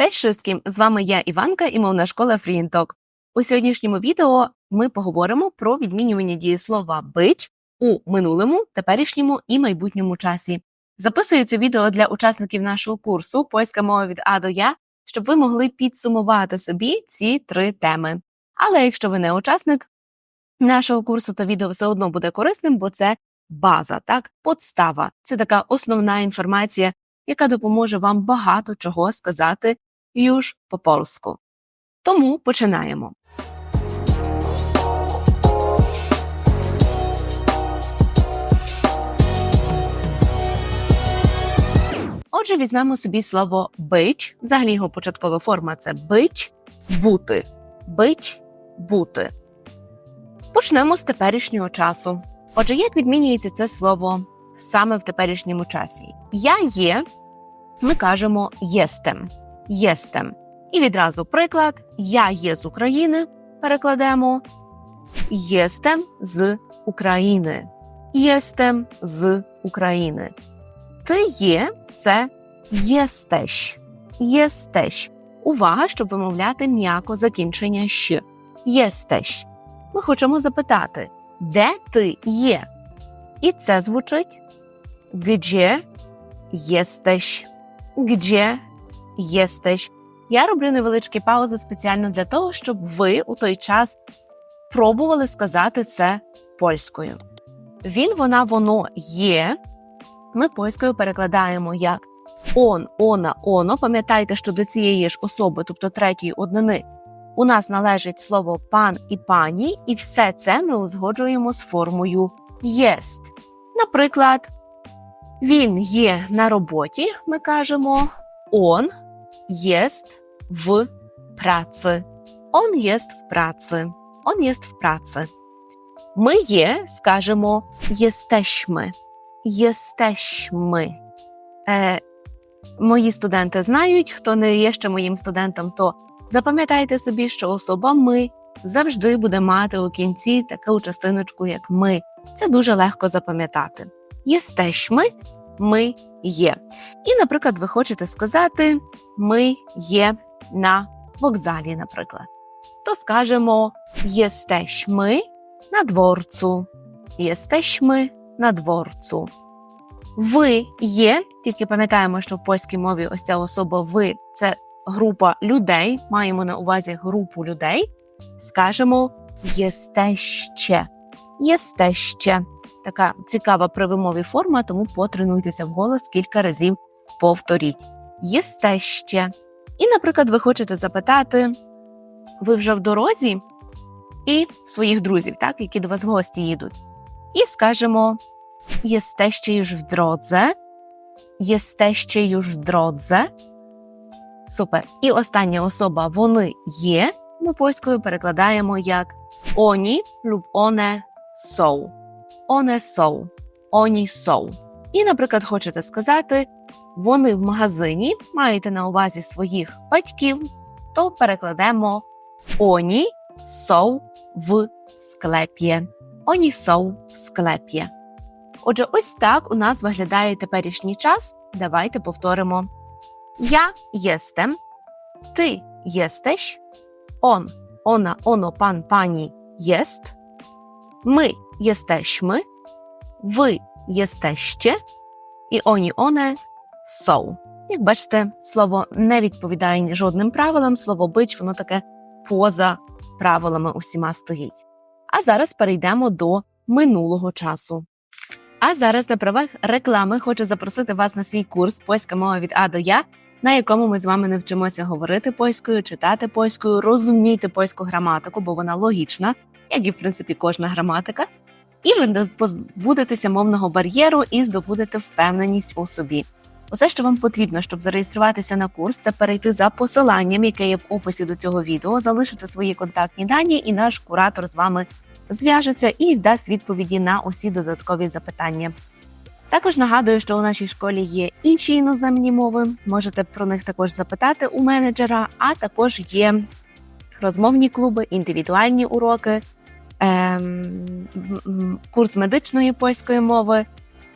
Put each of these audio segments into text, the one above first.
Cześć wszystkim! З вами я Іванка і мовна школа FreeInTalk. У сьогоднішньому відео ми поговоримо про відмінювання дієслова бич у минулому, теперішньому і майбутньому часі. Записую це відео для учасників нашого курсу Польська мова від А до Я, щоб ви могли підсумувати собі ці три теми. Але якщо ви не учасник нашого курсу, то відео все одно буде корисним, бо це база, так, подстава. Це така основна інформація, яка допоможе вам багато чого сказати już по польську. Тому починаємо. Отже, візьмемо собі слово бич. Взагалі його початкова форма це бич, бути. Бич, бути. Почнемо з теперішнього часу. Отже, як відмінюється це слово саме в теперішньому часі? Я є, ми кажемо єстем. Єстем. І відразу приклад: Я є з України. Перекладемо єстем з України. Єстем з України. Ти є це єстеш. Єстеш. Увага, щоб вимовляти м'яко закінчення щ. Єстеш. Ми хочемо запитати, де ти є? І це звучить Где єстеш? Где єстеш? Я роблю невеличкі паузи спеціально для того, щоб ви у той час пробували сказати це польською. Він, вона, воно є. Ми польською перекладаємо як он, она, оно. Пам'ятайте, що до цієї ж особи, тобто третьої однини, у нас належить слово пан і пані, і все це ми узгоджуємо з формою єст. Наприклад, він є на роботі, ми кажемо он jest w pracy. On jest w pracy. On jest w pracy. Ми є, скажемо єстешми. Єстешми. Е, мої студенти знають, хто не є ще моїм студентом, то запам'ятайте собі, що особа ми завжди буде мати у кінці таку частиночку, як ми. Це дуже легко запам'ятати. Єстешми ми є. І, наприклад, ви хочете сказати ми є на вокзалі, наприклад. То скажемо єстешми на дворцу. Єстешми на дворцу. Ви є, тільки пам'ятаємо, що в польській мові ось ця особа ви це група людей, маємо на увазі групу людей. Скажемо єстеще. Єстеще. Така цікава при вимові форма, тому потренуйтеся вголос кілька разів повторіть. Єстеще. І, наприклад, ви хочете запитати, ви вже в дорозі і своїх друзів, так, які до вас в гості їдуть. І скажемо Jesteście już w drodze. Jesteście już w drodze. Супер. І остання особа вони є. Ми польською перекладаємо як оні лub one są. One są. Są. І, наприклад, хочете сказати, вони в магазині маєте на увазі своїх батьків, то перекладемо оні są в склепі. Оні są в склепі. Отже, ось так у нас виглядає теперішній час. Давайте повторимо. Я єстем, ти єстеш, он, она, оно, пан, пані єст, ми єстешми, ви єстеще, і оні, оне соу. Як бачите, слово не відповідає жодним правилам, слово бич, воно таке поза правилами усіма стоїть. А зараз перейдемо до минулого часу. А зараз на правах реклами хочу запросити вас на свій курс Польська мова від А до Я, на якому ми з вами навчимося говорити польською, читати польською, розуміти польську граматику, бо вона логічна, як і в принципі кожна граматика. І ви позбудетеся мовного бар'єру і здобудете впевненість у собі. Усе, що вам потрібно, щоб зареєструватися на курс, це перейти за посиланням, яке є в описі до цього відео, залишити свої контактні дані, і наш куратор з вами зв'яжеться і дасть відповіді на усі додаткові запитання. Також нагадую, що у нашій школі є інші іноземні мови. Можете про них також запитати у менеджера, а також є розмовні клуби, індивідуальні уроки, курс медичної польської мови,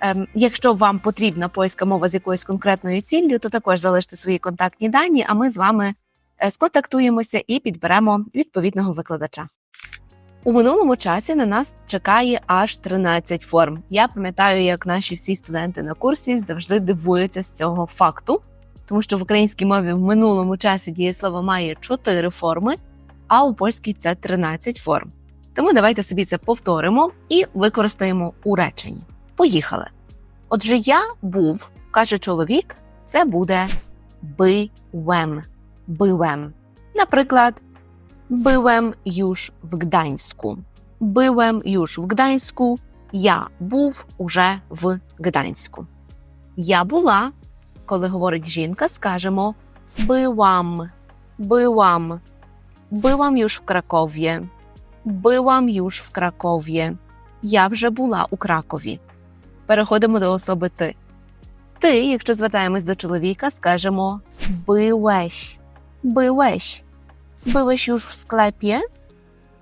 Ем, якщо вам потрібна польська мова з якоюсь конкретною ціллю, то також залиште свої контактні дані, а ми з вами е, сконтактуємося і підберемо відповідного викладача. У минулому часі на нас чекає аж 13 форм. Я пам'ятаю, як наші всі студенти на курсі завжди дивуються з цього факту, тому що в українській мові в минулому часі дієслово має 4 форми, а у польській це 13 форм. Тому давайте собі це повторимо і використаємо у реченні. Поїхали. Отже, я був, каже чоловік, це буде byłem. Byłem. Наприклад, byłem już w Gdańsku. Byłem już w Gdańsku. Я був уже в Гданську. Я була, коли говорить жінка, скажемо byłam, byłam. Byłam już w Krakowie. Byłam już w Krakowie. Я вже була у Кракові. Переходимо до особи ти. Ти, якщо звертаємось до чоловіка, скажемо byłeś. Byłeś. Byłeś już w sklepie?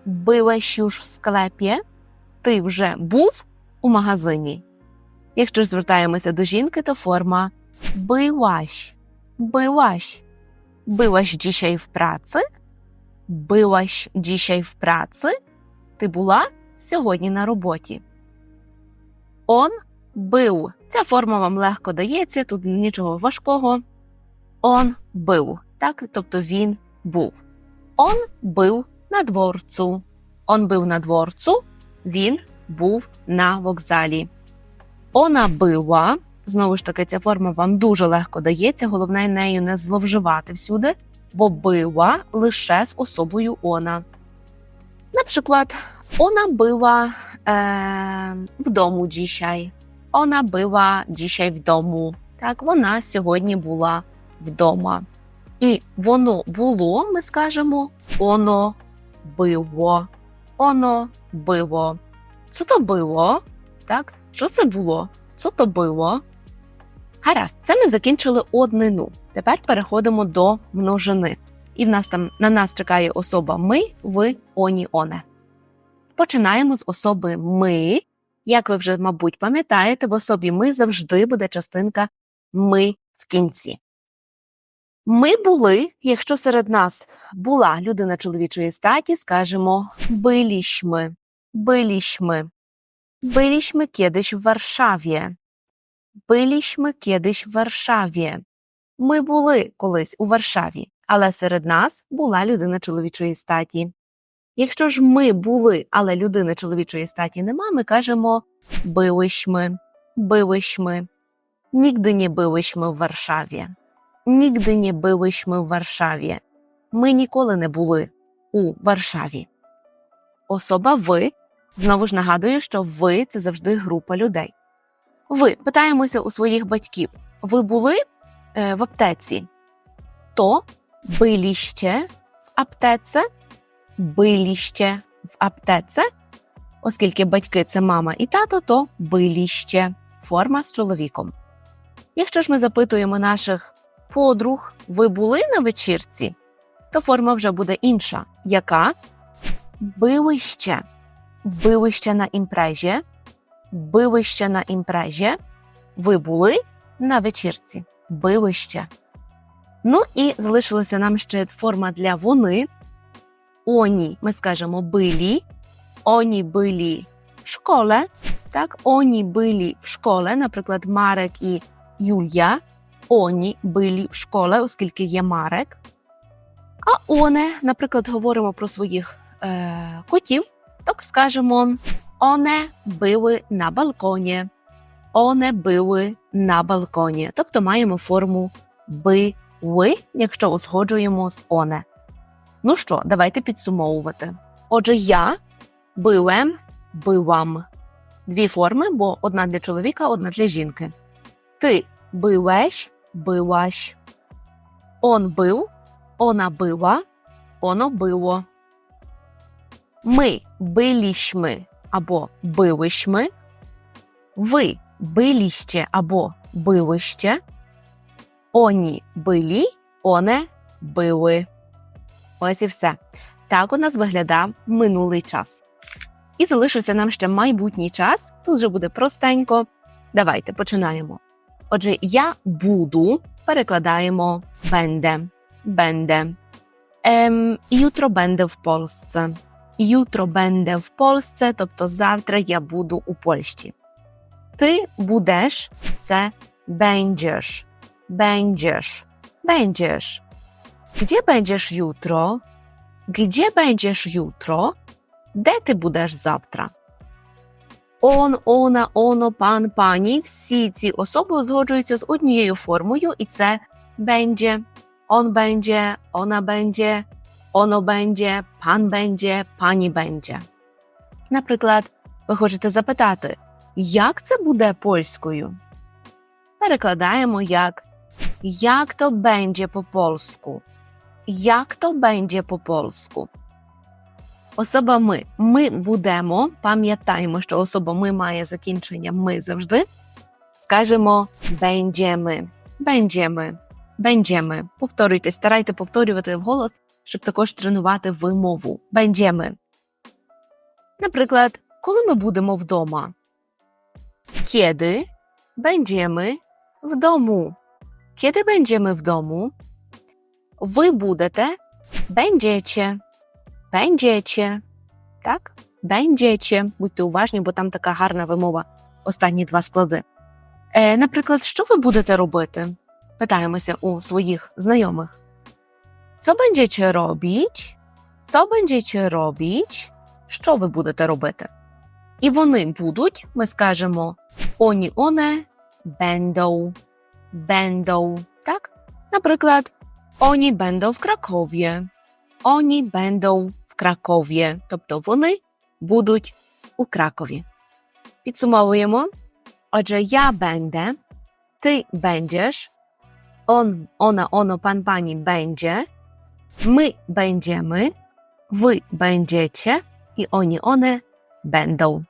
Byłeś już w sklepie? Ти вже був у магазині. Якщо ж звертаємося до жінки, то форма byłaś. Byłaś. Byłaś dzisiaj w pracy? Byłaś dzisiaj w pracy? Ти була сьогодні на роботі. Он бив. Ця форма вам легко дається, тут нічого важкого. Он бив, так? Тобто він був. Он бив на дворцу. Он бив на дворцу, він був на вокзалі. Она била. Знову ж таки, ця форма вам дуже легко дається. Головне нею не зловживати всюди, бо била лише з особою она. Наприклад, ona była e, w domu dzisiaj. Ona była dzisiaj w domu. Так, вона сьогодні була вдома. І воно було, ми скажемо оно било. Оно било. Що то було? Так, що це було? Що то було? Гаразд, це ми закінчили однину. Тепер переходимо до множини. І в нас там на нас чекає особа ми, ви, оні, оне. Починаємо з особи ми. Як ви вже, мабуть, пам'ятаєте, в особі ми завжди буде частинка ми в кінці. Ми були, якщо серед нас була людина чоловічої статі, скажемо byliśmy, byliśmy. Byliśmy kiedyś w Warszawie. Byliśmy kiedyś w Warszawie. Ми були колись у Варшаві, але серед нас була людина чоловічої статі. Якщо ж ми були, але людини чоловічої статі нема, ми кажемо byłyśmy, byłyśmy. Nigdy nie byłyśmy w Warszawie. Nigdy nie byłyśmy w Warszawie. Ми ніколи не були у Варшаві. Особа ви знову ж нагадую, що ви це завжди група людей. Ви питаємося у своїх батьків: ви були е, в аптеці? То byliście в аптеце? Byliście в аптеце? Оскільки батьки це мама і тато, то byliście – форма з чоловіком. Якщо ж ми запитуємо наших подруг, ви були на вечірці, то форма вже буде інша. Яка? Byłyście. Byłyście на імпрезі. Byłyście на імпрезі. Ви були на вечірці. Byłyście. Ну і залишилася нам ще форма для вони. Оні, ми скажемо билі. Оні билі в школе. Так, оні билі в школе, наприклад, Марек і Юлія. Оні билі в школе, оскільки є Марек. А оне, наприклад, говоримо про своїх е, котів, так скажемо оне били на балконі. Оне били на балконі. Тобто маємо форму би ви, якщо узгоджуємо з оне. Ну що, давайте підсумовувати. Отже, я билем, бивам. Дві форми, бо одна для чоловіка, одна для жінки. Ти билеш, билаш. Он бив, она била, оно било. Ми билішми або билишми. Ви биліще або билище. Оні билі, оне били. Ось і все. Так у нас виглядав минулий час. І залишився нам ще майбутній час. Тут вже буде простенько. Давайте починаємо. Отже, я буду перекладаємо będę. Będę. Ем, jutro będę в Polsce. Jutro będę в Polsce, тобто завтра я буду у Польщі. Ти будеш це będziesz. Będziesz. Będziesz. Gdzie będziesz jutro? Gdzie będziesz jutro? Де ти будеш завтра? Он, она, оно, пан, пані всі ці особи узгоджуються з однією формою, і це będzie, on będzie, ona będzie, ono będzie, пан będzie, пані będzie. Наприклад, ви хочете запитати, як це буде польською? Перекладаємо як як то będzie по польську? Як то będzie по польську? Особа ми. Ми будемо, пам'ятаємо, що особа ми має закінчення ми завжди. Скажемо będziemy. Będziemy. Będziemy. Повторюйте, старайте повторювати вголос, щоб також тренувати вимову. Będziemy. Наприклад, коли ми будемо вдома? Kiedy będziemy w domu? Kiedy domu? Ви будете, będziecie. Będziecie. Так? Będziecie. Будьте уважні, бо там така гарна вимова. Останні два склади. Е, наприклад, що ви будете робити? Питаємося у своїх знайомих. Co będziecie robić? Co będziecie robić? Що ви будете робити? І вони будуть, ми скажемо oni, one będą. Będą. Так? Наприклад, oni będą w Krakowie. Oni będą в Кракові, тобто вони будуть у Кракові. Підсумовуємо. Отже, я będę, ти będziesz, on, ona, ono, pan, pani będzie, My będziemy, wy będziecie і oni, one będą.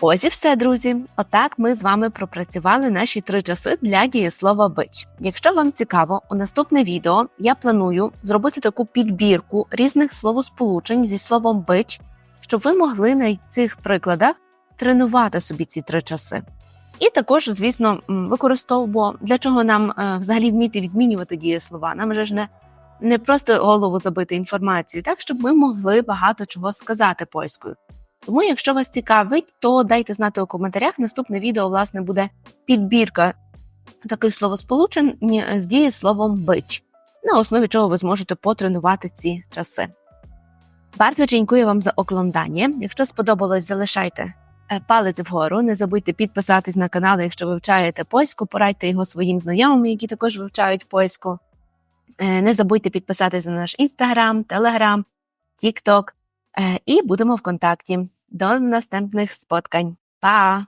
Ось і все, друзі. Отак ми з вами пропрацювали наші три часи для дієслова бич. Якщо вам цікаво, у наступне відео я планую зробити таку підбірку різних словосполучень зі словом бич, щоб ви могли на цих прикладах тренувати собі ці три часи. І також, звісно, використовуємо для чого нам е, взагалі вміти відмінювати дієслова. Нам же ж не, не просто голову забити інформацією, так щоб ми могли багато чого сказати польською. Тому, якщо вас цікавить, то дайте знати у коментарях. Наступне відео, власне, буде підбірка таких словосполучень з дієсловом бич, на основі чого ви зможете потренувати ці часи. Bardzo dziękuję вам за оглядання. Якщо сподобалось, залишайте е, палець вгору. Не забудьте підписатись на канал, якщо вивчаєте польську, порадьте його своїм знайомим, які також вивчають польську. Е, Не забудьте підписатися на наш інстаграм, телеграм, тікток. І будемо в контакті. До наступних споткань. Па!